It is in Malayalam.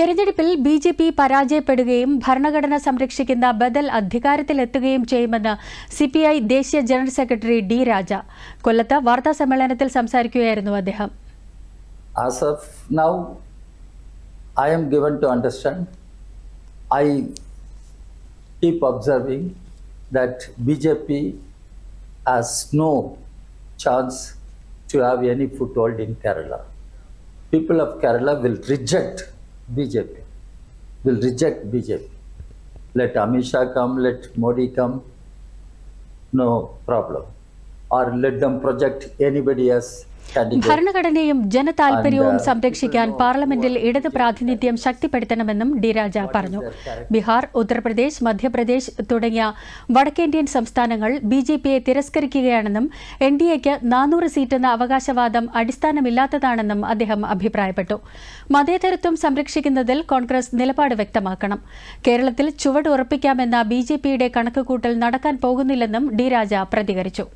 തെരഞ്ഞെടുപ്പിൽ ബി ജെ പി പരാജയപ്പെടുകയും ഭരണഘടന സംരക്ഷിക്കുന്ന ബദൽ അധികാരത്തിലെത്തുകയും ചെയ്യുമെന്ന് സി പി ഐ ദേശീയ ജനറൽ സെക്രട്ടറി ഡി രാജ. കൊല്ലത്ത് വാർത്താ സമ്മേളനത്തിൽ സംസാരിക്കുകയായിരുന്നു അദ്ദേഹം. I am given to understand I keep observing that B J no chance to have any foothold in Kerala people of Kerala will reject BJP, will reject BJP. Let Amit Shah come, let Modi come, no problem. Or let them project anybody candidate. ഭരണഘടനയും ജനതാൽപര്യവും uh, സംരക്ഷിക്കാൻ പാർലമെന്റിൽ ഇടത് പ്രാതിനിധ്യം ശക്തിപ്പെടുത്തണമെന്നും ഡി രാജ പറഞ്ഞു. ബീഹാർ ഉത്തർപ്രദേശ് മധ്യപ്രദേശ് തുടങ്ങിയ വടക്കേന്ത്യൻ സംസ്ഥാനങ്ങൾ ബി ജെ പിയെ തിരസ്കരിക്കുകയാണെന്നും എൻ ഡി എക്ക് നാനൂറ് സീറ്റെന്ന അവകാശവാദം അടിസ്ഥാനമില്ലാത്തതാണെന്നും അദ്ദേഹം അഭിപ്രായപ്പെട്ടു. മതേതരത്വം സംരക്ഷിക്കുന്നതിൽ കോൺഗ്രസ് നിലപാട് വ്യക്തമാക്കണം. കേരളത്തിൽ ചുവട് ഉറപ്പിക്കാമെന്ന ബി ജെ പിയുടെ കണക്കുകൂട്ടൽ നടക്കാൻ പോകുന്നില്ലെന്നും ഡി രാജ പ്രതികരിച്ചു.